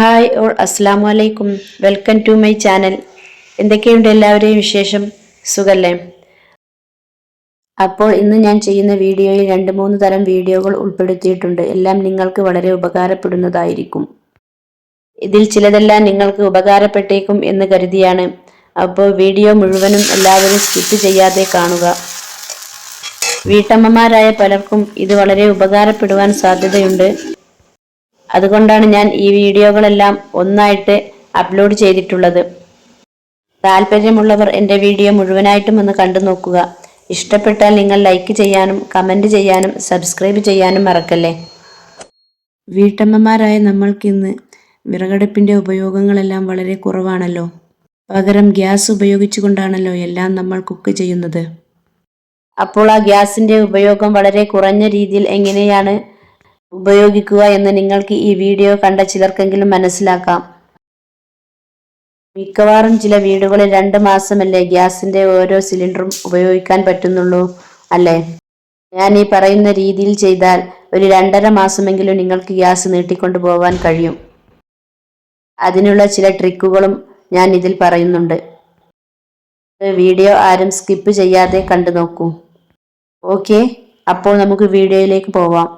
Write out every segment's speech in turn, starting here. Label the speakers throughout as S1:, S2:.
S1: Hi all അസ്സാം വലൈക്കും welcome to my channel എന്തൊക്കെയുണ്ട് എല്ലാവരെയും വിശേഷം? സുഖല്ലേ? അപ്പോൾ ഇന്ന് ഞാൻ ചെയ്യുന്ന വീഡിയോയിൽ രണ്ട് മൂന്ന് തരം വീഡിയോകൾ ഉൾപ്പെടുത്തിയിട്ടുണ്ട്. എല്ലാം നിങ്ങൾക്ക് വളരെ ഉപകാരപ്പെടുന്നതായിരിക്കും. ഇതിൽ ചിലതെല്ലാം നിങ്ങൾക്ക് ഉപകാരപ്പെട്ടേക്കും എന്ന് കരുതിയാണ്. അപ്പോൾ വീഡിയോ മുഴുവനും എല്ലാവരും സ്കിപ്പ് ചെയ്യാതെ കാണുക. വീട്ടമ്മമാരായ പലർക്കും ഇത് വളരെ ഉപകാരപ്പെടുവാൻ സാധ്യതയുണ്ട്. അതുകൊണ്ടാണ് ഞാൻ ഈ വീഡിയോകളെല്ലാം ഒന്നായിട്ട് അപ്ലോഡ് ചെയ്തിട്ടുള്ളത്. താല്പര്യമുള്ളവർ എന്റെ വീഡിയോ മുഴുവനായിട്ടും ഒന്ന് കണ്ടു നോക്കുക. ഇഷ്ടപ്പെട്ടാൽ നിങ്ങൾ ലൈക്ക് ചെയ്യാനും കമന്റ് ചെയ്യാനും സബ്സ്ക്രൈബ് ചെയ്യാനും മറക്കല്ലേ? വീട്ടമ്മമാരായ നമ്മൾക്കിന്ന് വിറകടുപ്പിന്റെ ഉപയോഗങ്ങളെല്ലാം വളരെ കുറവാണല്ലോ. പകരം ഗ്യാസ് ഉപയോഗിച്ചുകൊണ്ടാണല്ലോ എല്ലാം നമ്മൾ കുക്ക് ചെയ്യുന്നത്. അപ്പോൾ ആ ഗ്യാസിന്റെ ഉപയോഗം വളരെ കുറഞ്ഞ രീതിയിൽ എങ്ങനെയാണ് ഉപയോഗിക്കുക എന്ന് നിങ്ങൾക്ക് ഈ വീഡിയോ കണ്ട ചിലർക്കെങ്കിലും മനസ്സിലാക്കാം. മിക്കവാറും ചില വീടുകളിൽ രണ്ട് മാസമല്ലേ ഗ്യാസിന്റെ ഓരോ സിലിണ്ടറും ഉപയോഗിക്കാൻ പറ്റുന്നുള്ളൂ അല്ലേ? ഞാൻ ഈ പറയുന്ന രീതിയിൽ ചെയ്താൽ ഒരു രണ്ടര മാസമെങ്കിലും നിങ്ങൾക്ക് ഗ്യാസ് നീട്ടിക്കൊണ്ടു പോകാൻ കഴിയും. അതിനുള്ള ചില ട്രിക്കുകളും ഞാൻ ഇതിൽ പറയുന്നുണ്ട്. വീഡിയോ ആരും സ്കിപ്പ് ചെയ്യാതെ കണ്ടു നോക്കൂ. ഓക്കെ അപ്പോൾ നമുക്ക് വീഡിയോയിലേക്ക് പോവാം.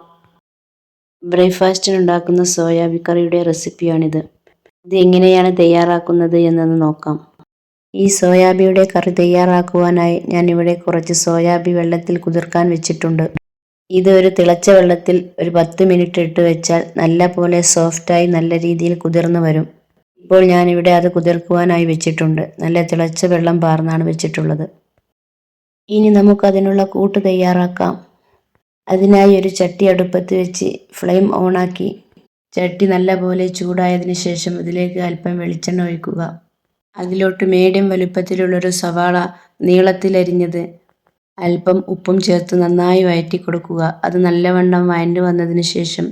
S1: ബ്രേക്ക്ഫാസ്റ്റിന് ഉണ്ടാക്കുന്ന സോയാബി കറിയുടെ റെസിപ്പിയാണിത്. ഇത് എങ്ങനെയാണ് തയ്യാറാക്കുന്നത് എന്നൊന്ന് നോക്കാം. ഈ സോയാബിയുടെ കറി തയ്യാറാക്കുവാനായി ഞാൻ ഇവിടെ കുറച്ച് സോയാബി വെള്ളത്തിൽ കുതിർക്കാൻ വെച്ചിട്ടുണ്ട്. ഇത് ഒരു തിളച്ച വെള്ളത്തിൽ ഒരു പത്ത് മിനിറ്റ് ഇട്ട് വെച്ചാൽ നല്ല പോലെ സോഫ്റ്റായി നല്ല രീതിയിൽ കുതിർന്നു വരും. ഇപ്പോൾ ഞാനിവിടെ അത് കുതിർക്കുവാനായി വെച്ചിട്ടുണ്ട്. നല്ല തിളച്ച വെള്ളം പാർന്നാണ് വെച്ചിട്ടുള്ളത്. ഇനി നമുക്കതിനുള്ള കൂട്ട് തയ്യാറാക്കാം. അതിനായി ഒരു ചട്ടി അടുപ്പത്ത് വെച്ച് ഫ്ലെയിം ഓണാക്കി. ചട്ടി നല്ലപോലെ ചൂടായതിനു ശേഷം ഇതിലേക്ക് അല്പം വെളിച്ചെണ്ണ ഒഴിക്കുക. അതിലോട്ട് മീഡിയം വലുപ്പത്തിലുള്ളൊരു സവാള നീളത്തിലരിഞ്ഞത് അല്പം ഉപ്പും ചേർത്ത് നന്നായി വയറ്റി കൊടുക്കുക. അത് നല്ലവണ്ണം വഴണ്ടു വന്നതിന് ശേഷം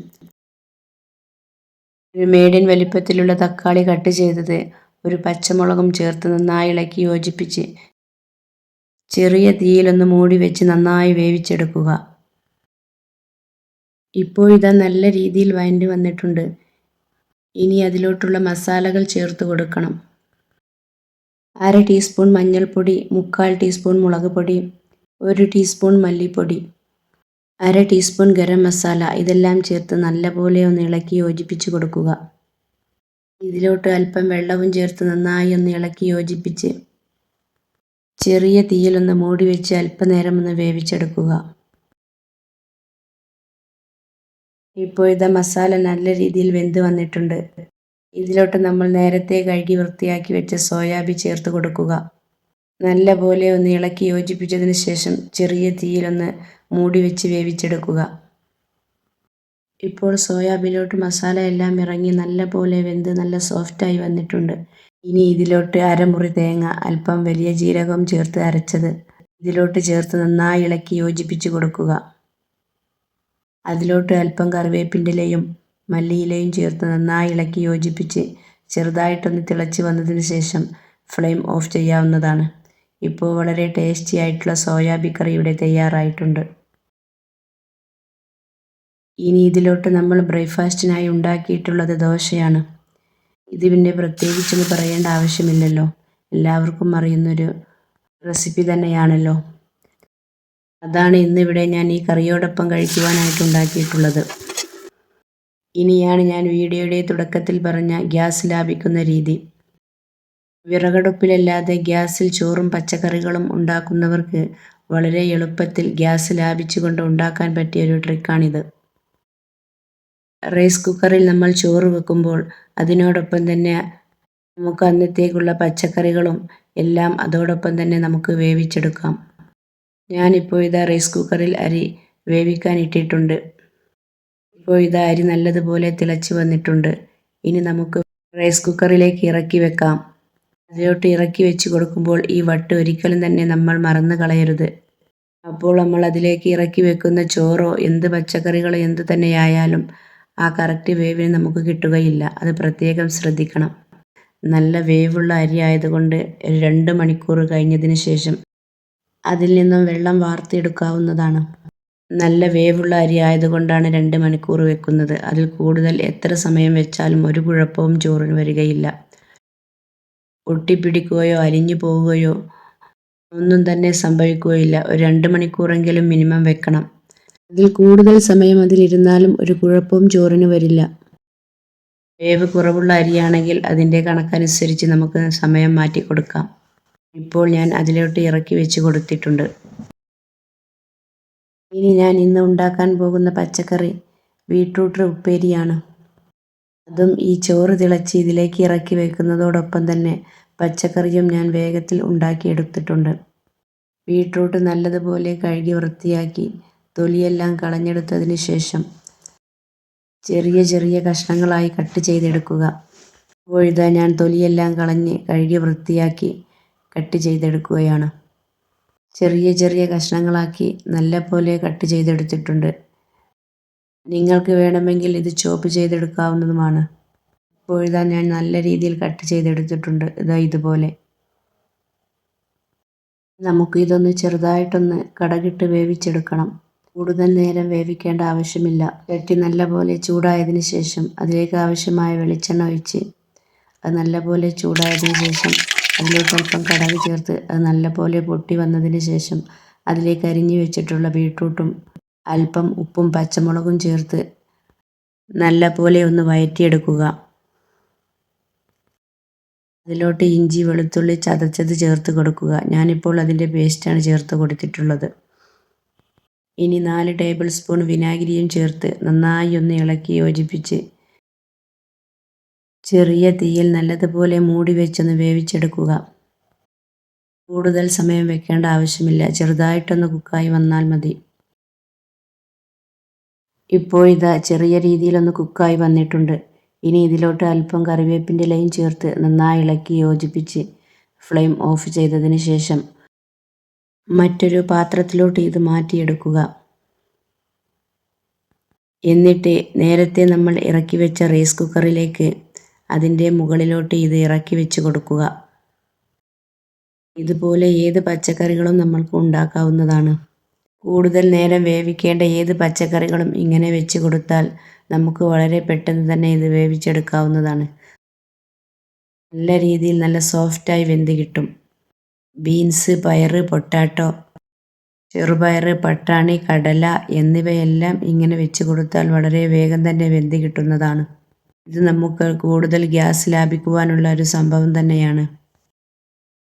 S1: ഒരു മീഡിയം വലിപ്പത്തിലുള്ള തക്കാളി കട്ട് ചെയ്തത് ഒരു പച്ചമുളകും ചേർത്ത് നന്നായി ഇളക്കി യോജിപ്പിച്ച് ചെറിയ തീയിലൊന്ന് മൂടി വെച്ച് നന്നായി വേവിച്ചെടുക്കുക. ഇപ്പോഴിതാ നല്ല രീതിയിൽ വഴണ്ടി വന്നിട്ടുണ്ട്. ഇനി അതിലോട്ടുള്ള മസാലകൾ ചേർത്ത് കൊടുക്കണം. അര ടീസ്പൂൺ മഞ്ഞൾപ്പൊടി മുക്കാൽ ടീസ്പൂൺ മുളക് പൊടി ഒരു ടീസ്പൂൺ മല്ലിപ്പൊടി അര ടീസ്പൂൺ ഗരം മസാല. ഇതെല്ലാം ചേർത്ത് നല്ലപോലെ ഒന്ന് ഇളക്കി യോജിപ്പിച്ച് കൊടുക്കുക. ഇതിലോട്ട് അല്പം വെള്ളവും ചേർത്ത് നന്നായി ഒന്ന് ഇളക്കി യോജിപ്പിച്ച് ചെറിയ തീയിലൊന്ന് മൂടി വെച്ച് അല്പനേരം ഒന്ന് വേവിച്ചെടുക്കുക. ഇപ്പോൾ ഇത് മസാല നല്ല രീതിയിൽ വെന്ത് വന്നിട്ടുണ്ട്. ഇതിലോട്ട് നമ്മൾ നേരത്തെ കഴുകി വൃത്തിയാക്കി വെച്ച സോയാബി ചേർത്ത് കൊടുക്കുക. നല്ല പോലെ ഒന്ന് ഇളക്കി യോജിപ്പിച്ചതിന് ശേഷം ചെറിയ തീയിലൊന്ന് മൂടി വെച്ച് വേവിച്ചെടുക്കുക. ഇപ്പോൾ സോയാബീനിലോട്ട് മസാല എല്ലാം ഇറങ്ങി നല്ല പോലെ വെന്ത് നല്ല സോഫ്റ്റായി വന്നിട്ടുണ്ട്. ഇനി ഇതിലോട്ട് അരമുറി തേങ്ങ അല്പം വലിയ ജീരകം ചേർത്ത് അരച്ചത്. ഇതിലോട്ട് ചേർത്ത് നന്നായി ഇളക്കി യോജിപ്പിച്ച് കൊടുക്കുക. അതിലോട്ട് അല്പം കറിവേപ്പിന്റെലയും മല്ലിയിലയും ചേർത്ത് നന്നായി ഇളക്കി യോജിപ്പിച്ച് ചെറുതായിട്ടൊന്ന് തിളച്ച് വന്നതിന് ശേഷം ഫ്ലെയിം ഓഫ് ചെയ്യാവുന്നതാണ്. ഇപ്പോൾ വളരെ ടേസ്റ്റി ആയിട്ടുള്ള സോയാബി കറി ഇവിടെ തയ്യാറായിട്ടുണ്ട്. ഇനി ഇതിലോട്ട് നമ്മൾ ബ്രേക്ക്ഫാസ്റ്റിനായി ഉണ്ടാക്കിയിട്ടുള്ളത് ദോശയാണ്. ഇത് പിന്നെ പ്രത്യേകിച്ചൊന്നും പറയേണ്ട ആവശ്യമില്ലല്ലോ. എല്ലാവർക്കും അറിയുന്നൊരു റെസിപ്പി തന്നെയാണല്ലോ. അതാണ് ഇന്നിവിടെ ഞാൻ ഈ കറിയോടൊപ്പം കഴിക്കുവാനായിട്ട് ഉണ്ടാക്കിയിട്ടുള്ളത്. ഇനിയാണ് ഞാൻ വീഡിയോയുടെ തുടക്കത്തിൽ പറഞ്ഞ ഗ്യാസ് ലാഭിക്കുന്ന രീതി. വിറകടുപ്പിലല്ലാതെ ഗ്യാസിൽ ചോറും പച്ചക്കറികളും ഉണ്ടാക്കുന്നവർക്ക് വളരെ എളുപ്പത്തിൽ ഗ്യാസ് ലാഭിച്ചുകൊണ്ട് ഉണ്ടാക്കാൻ പറ്റിയ ഒരു ട്രിക്കാണിത്. റൈസ് കുക്കറിൽ നമ്മൾ ചോറ് വെക്കുമ്പോൾ അതിനോടൊപ്പം തന്നെ നമുക്ക് അന്നത്തേക്കുള്ള പച്ചക്കറികളും എല്ലാം അതോടൊപ്പം തന്നെ നമുക്ക് വേവിച്ചെടുക്കാം. ഞാനിപ്പോൾ ഇതാ റൈസ് കുക്കറിൽ അരി വേവിക്കാൻ ഇട്ടിട്ടുണ്ട്. ഇപ്പോൾ ഇതാ അരി നല്ലതുപോലെ തിളച്ച് വന്നിട്ടുണ്ട്. ഇനി നമുക്ക് റൈസ് കുക്കറിലേക്ക് ഇറക്കി വെക്കാം. അതിലോട്ട് ഇറക്കി വെച്ച് കൊടുക്കുമ്പോൾ ഈ വട്ട് ഒരിക്കലും തന്നെ നമ്മൾ മറന്നു കളയരുത്. അപ്പോൾ നമ്മൾ അതിലേക്ക് ഇറക്കി വെക്കുന്ന ചോറോ എന്ത് പച്ചക്കറികളോ എന്ത് തന്നെയായാലും ആ കറക്റ്റ് വേവിന് നമുക്ക് കിട്ടുകയില്ല. അത് പ്രത്യേകം ശ്രദ്ധിക്കണം. നല്ല വേവുള്ള അരി ആയതുകൊണ്ട് രണ്ട് മണിക്കൂർ കഴിഞ്ഞതിന് ശേഷം അതിൽ നിന്നും വെള്ളം വാർത്തെടുക്കാവുന്നതാണ് നല്ല വേവുള്ള അരി ആയതുകൊണ്ടാണ് രണ്ട് മണിക്കൂർ വെക്കുന്നത്. അതിൽ കൂടുതൽ എത്ര സമയം വെച്ചാലും ഒരു കുഴപ്പവും ചോറിന് വരികയില്ല. ഒട്ടിപ്പിടിക്കുകയോ അരിഞ്ഞു പോവുകയോ ഒന്നും തന്നെ സംഭവിക്കുകയില്ല. ഒരു രണ്ട് മണിക്കൂറെങ്കിലും മിനിമം വെക്കണം. അതിൽ കൂടുതൽ സമയം അതിലിരുന്നാലും ഒരു കുഴപ്പവും ചോറിന് വരില്ല. വേവ് കുറവുള്ള അരിയാണെങ്കിൽ അതിന്റെ കണക്കനുസരിച്ച് നമുക്ക് സമയം മാറ്റി കൊടുക്കാം ഇപ്പോൾ ഞാൻ അതിലോട്ട് ഇറക്കി വെച്ച് കൊടുത്തിട്ടുണ്ട്. ഇനി ഞാൻ ഇന്ന് ഉണ്ടാക്കാൻ പോകുന്ന പച്ചക്കറി ബീട്രൂട്ട് ഉപ്പേരിയാണ്. അതും ഈ ചോറ് തിളച്ച് ഇതിലേക്ക് ഇറക്കി വെക്കുന്നതോടൊപ്പം തന്നെ പച്ചക്കറിയും ഞാൻ വേഗത്തിൽ ഉണ്ടാക്കിയെടുത്തിട്ടുണ്ട് ബീട്രൂട്ട് നല്ലതുപോലെ കഴുകി വൃത്തിയാക്കി തൊലിയെല്ലാം കളഞ്ഞെടുത്തതിന് ശേഷം ചെറിയ ചെറിയ കഷ്ണങ്ങളായി കട്ട് ചെയ്തെടുക്കുക. ഇപ്പോഴിതാ ഞാൻ തൊലിയെല്ലാം കളഞ്ഞ് കഴുകി വൃത്തിയാക്കി കട്ട് ചെയ്തെടുക്കുകയാണ്. ചെറിയ ചെറിയ കഷ്ണങ്ങളാക്കി നല്ല പോലെ കട്ട് ചെയ്തെടുത്തിട്ടുണ്ട്. നിങ്ങൾക്ക് വേണമെങ്കിൽ ഇത് ചോപ്പ് ചെയ്തെടുക്കാവുന്നതുമാണ്. ഇപ്പോഴിതാ ഞാൻ നല്ല രീതിയിൽ കട്ട് ചെയ്തെടുത്തിട്ടുണ്ട്. ഇതാ ഇതുപോലെ. നമുക്ക് ഇതൊന്ന് ചെറുതായിട്ടൊന്ന് കടകിട്ട് വേവിച്ചെടുക്കണം. കൂടുതൽ നേരം വേവിക്കേണ്ട ആവശ്യമില്ല. ചട്ടി നല്ലപോലെ ചൂടായതിന് ശേഷം അതിലേക്ക് ആവശ്യമായ വെളിച്ചെണ്ണ ഒഴിച്ച് അത് നല്ലപോലെ ചൂടായതിന് ശേഷം അതിലേക്ക് അല്പം കടക് ചേർത്ത് അത് നല്ലപോലെ പൊട്ടി വന്നതിന് ശേഷം അതിലേക്ക് അരിഞ്ഞു വെച്ചിട്ടുള്ള ബീട്രൂട്ടും അല്പം ഉപ്പും പച്ചമുളകും ചേർത്ത് നല്ലപോലെ ഒന്ന് വയറ്റിയെടുക്കുക. അതിലോട്ട് ഇഞ്ചി വെളുത്തുള്ളി ചതച്ചത് ചേർത്ത് കൊടുക്കുക. ഞാനിപ്പോൾ അതിന്റെ പേസ്റ്റാണ് ചേർത്ത് കൊടുത്തിട്ടുള്ളത്. ഇനി നാല് ടേബിൾ സ്പൂൺ വിനാഗിരിയും ചേർത്ത് നന്നായി ഒന്ന് ഇളക്കി യോജിപ്പിച്ച് ചെറിയ തീയിൽ നല്ലതുപോലെ മൂടി വെച്ചൊന്ന് വേവിച്ചെടുക്കുക. കൂടുതൽ സമയം വെക്കേണ്ട ആവശ്യമില്ല. ചെറുതായിട്ടൊന്ന് കുക്കായി വന്നാൽ മതി. ഇപ്പോൾ ഇതാ ചെറിയ രീതിയിലൊന്ന് കുക്കായി വന്നിട്ടുണ്ട്. ഇനി ഇതിലോട്ട് അല്പം കറിവേപ്പിന്റെ ഇലയും ചേർത്ത് നന്നായി ഇളക്കി യോജിപ്പിച്ച് ഫ്ലെയിം ഓഫ് ചെയ്തതിന് ശേഷം മറ്റൊരു പാത്രത്തിലോട്ട് ഇത് മാറ്റിയെടുക്കുക. എന്നിട്ട് നേരത്തെ നമ്മൾ ഇറക്കി വെച്ച റൈസ് കുക്കറിലേക്ക് അതിന്റെ മുകളിലോട്ട് ഇത് ഇറക്കി വെച്ച് കൊടുക്കുക. ഇതുപോലെ ഏത് പച്ചക്കറികളും നമ്മൾക്ക് ഉണ്ടാക്കാവുന്നതാണ്. കൂടുതൽ നേരം വേവിക്കേണ്ട ഏത് പച്ചക്കറികളും ഇങ്ങനെ വെച്ച് കൊടുത്താൽ നമുക്ക് വളരെ പെട്ടെന്ന് തന്നെ ഇത് വേവിച്ചെടുക്കാവുന്നതാണ്. നല്ല രീതിയിൽ നല്ല സോഫ്റ്റായി വെന്ത് കിട്ടും. ബീൻസ് പയറ് പൊട്ടാറ്റോ ചെറുപയർ പട്ടാണി കടല എന്നിവയെല്ലാം ഇങ്ങനെ വെച്ച് കൊടുത്താൽ വളരെ വേഗം തന്നെ വെന്ത് കിട്ടുന്നതാണ്. ഇത് നമുക്ക് കൂടുതൽ ഗ്യാസ് ലാഭിക്കുവാനുള്ള ഒരു സംഭവം തന്നെയാണ്.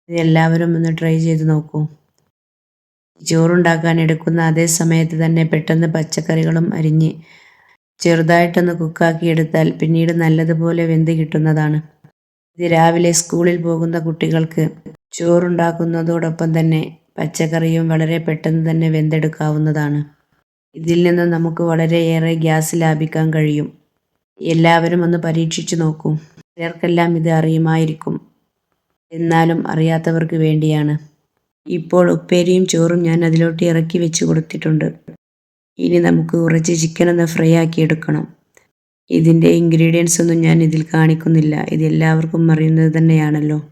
S1: ഇത് എല്ലാവരും ഒന്ന് ട്രൈ ചെയ്ത് നോക്കൂ. ചോറുണ്ടാക്കാൻ എടുക്കുന്ന അതേ സമയത്ത് തന്നെ പെട്ടെന്ന് പച്ചക്കറികളും അരിഞ്ഞ് ചെറുതായിട്ടൊന്ന് കുക്കാക്കി എടുത്താൽ പിന്നീട് നല്ലതുപോലെ വെന്ത് കിട്ടുന്നതാണ്. ഇത് രാവിലെ സ്കൂളിൽ പോകുന്ന കുട്ടികൾക്ക് ചോറുണ്ടാക്കുന്നതോടൊപ്പം തന്നെ പച്ചക്കറിയും വളരെ പെട്ടെന്ന് തന്നെ വെന്തെടുക്കാവുന്നതാണ്. ഇതിൽ നിന്ന് നമുക്ക് വളരെയേറെ ഗ്യാസ് ലാഭിക്കാൻ കഴിയും. എല്ലാവരും ഒന്ന് പരീക്ഷിച്ചു നോക്കൂ. ചിലർക്കെല്ലാം ഇത് അറിയുമായിരിക്കും. എന്നാലും അറിയാത്തവർക്ക് വേണ്ടിയാണ്. ഇപ്പോൾ ഉപ്പേരിയും ചോറും ഞാൻ അതിലോട്ട് ഇറക്കി വെച്ച് കൊടുത്തിട്ടുണ്ട്. ഇനി നമുക്ക് കുറച്ച് ചിക്കൻ ഒന്ന് ഫ്രൈ ആക്കി എടുക്കണം. ഇതിന്റെ ഇൻഗ്രീഡിയൻസ് ഒന്നും ഞാൻ ഇതിൽ കാണിക്കുന്നില്ല. ഇത് എല്ലാവർക്കും അറിയുന്നത് തന്നെയാണല്ലോ.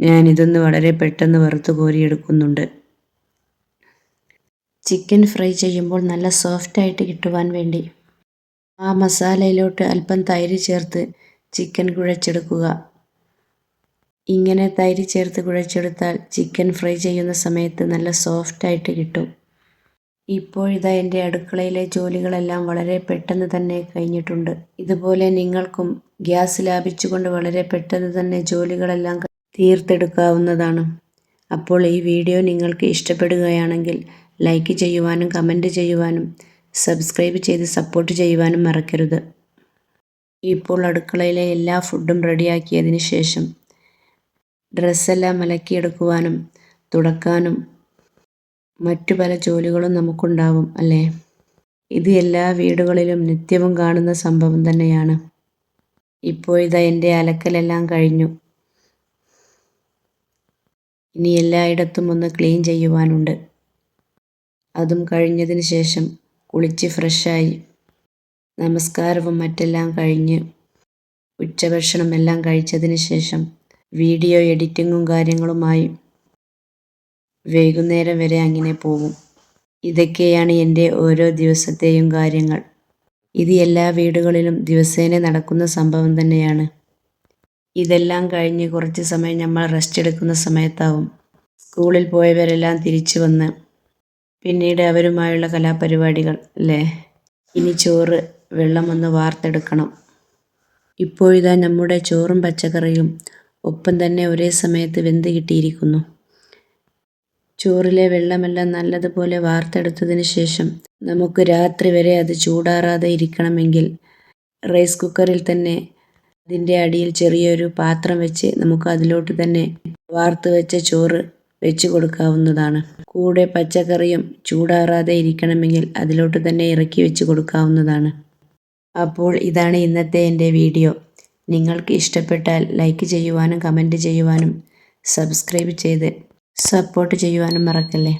S1: ഞാൻ ഇതൊന്ന് വളരെ പെട്ടെന്ന് വറുത്ത് കോരിയെടുക്കുന്നുണ്ട്. ചിക്കൻ ഫ്രൈ ചെയ്യുമ്പോൾ നല്ല സോഫ്റ്റായിട്ട് കിട്ടുവാൻ വേണ്ടി ആ മസാലയിലോട്ട് അല്പം തൈര് ചേർത്ത് ചിക്കൻ കുഴച്ചെടുക്കുക. ഇങ്ങനെ തൈര് ചേർത്ത് കുഴച്ചെടുത്താൽ ചിക്കൻ ഫ്രൈ ചെയ്യുന്ന സമയത്ത് നല്ല സോഫ്റ്റായിട്ട് കിട്ടും. ഇപ്പോഴിതാ എന്റെ അടുക്കളയിലെ ജോലികളെല്ലാം വളരെ പെട്ടെന്ന് തന്നെ കഴിഞ്ഞിട്ടുണ്ട്. ഇതുപോലെ നിങ്ങൾക്കും ഗ്യാസ് ലാഭിച്ചുകൊണ്ട് വളരെ പെട്ടെന്ന് തന്നെ ജോലികളെല്ലാം തീർത്തെടുക്കാവുന്നതാണ്. അപ്പോൾ ഈ വീഡിയോ നിങ്ങൾക്ക് ഇഷ്ടപ്പെടുകയാണെങ്കിൽ ലൈക്ക് ചെയ്യുവാനും കമന്റ് ചെയ്യുവാനും സബ്സ്ക്രൈബ് ചെയ്ത് സപ്പോർട്ട് ചെയ്യുവാനും മറക്കരുത്. ഇപ്പോൾ അടുക്കളയിലെ എല്ലാ ഫുഡും റെഡിയാക്കിയതിന് ശേഷം ഡ്രസ്സെല്ലാം അലക്കിയെടുക്കുവാനും തുടക്കാനും മറ്റു പല ജോലികളും നമുക്കുണ്ടാവും അല്ലേ? ഇത് എല്ലാ വീടുകളിലും നിത്യവും കാണുന്ന സംഭവം തന്നെയാണ്. ഇപ്പോഴിതാ എന്റെ അലക്കലെല്ലാം കഴിഞ്ഞു. ഇനി എല്ലായിടത്തും ഒന്ന് ക്ലീൻ ചെയ്യുവാനുണ്ട്. അതും കഴിഞ്ഞതിന് ശേഷം കുളിച്ച് ഫ്രഷായി. നമസ്കാരവും മറ്റെല്ലാം കഴിഞ്ഞ് ഉച്ചഭക്ഷണം എല്ലാം കഴിച്ചതിന് ശേഷം വീഡിയോ എഡിറ്റിങ്ങും കാര്യങ്ങളുമായി വൈകുന്നേരം വരെ അങ്ങനെ പോകും. ഇതൊക്കെയാണ് എന്റെ ഓരോ ദിവസത്തെയും കാര്യങ്ങൾ. ഇത് എല്ലാ വീടുകളിലും ദിവസേന നടക്കുന്ന സംഭവം തന്നെയാണ്. ഇതെല്ലാം കഴിഞ്ഞ് കുറച്ച് സമയം നമ്മൾ റെസ്റ്റ് എടുക്കുന്ന സമയത്താവും. സ്കൂളിൽ പോയവരെല്ലാം തിരിച്ചു വന്ന് പിന്നീട് അവരുമായുള്ള കലാപരിപാടികൾ അല്ലേ? ഇനി ചോറ് വെള്ളം ഒന്ന് വാർത്തെടുക്കണം. ഇപ്പോഴിതാ നമ്മുടെ ചോറും പച്ചക്കറിയും ഒപ്പം തന്നെ ഒരേ സമയത്ത് വെന്ത് കിട്ടിയിരിക്കുന്നു. ചോറിലെ വെള്ളമെല്ലാം നല്ലതുപോലെ വാർത്തെടുത്തതിന് ശേഷം നമുക്ക് രാത്രി വരെ അത് ചൂടാറാതെ ഇരിക്കണമെങ്കിൽ റൈസ് കുക്കറിൽ തന്നെ അതിന്റെ അടിയിൽ ചെറിയൊരു പാത്രം വെച്ച് നമുക്ക് അതിലോട്ട് തന്നെ വാർത്ത് വെച്ച ചോറ് വെച്ച് കൊടുക്കാവുന്നതാണ്. കൂടെ പച്ചക്കറിയും ചൂടാറാതെ ഇരിക്കണമെങ്കിൽ അതിലോട്ട് തന്നെ ഇറക്കി വെച്ച് കൊടുക്കാവുന്നതാണ്. അപ്പോൾ ഇതാണ് ഇന്നത്തെ എന്റെ വീഡിയോ. നിങ്ങൾക്ക് ഇഷ്ടപ്പെട്ടാൽ ലൈക്ക് ചെയ്യുവാനും കമന്റ് ചെയ്യുവാനും സബ്സ്ക്രൈബ് ചെയ്ത് സപ്പോർട്ട് ചെയ്യുവാനും മറക്കല്ലേ?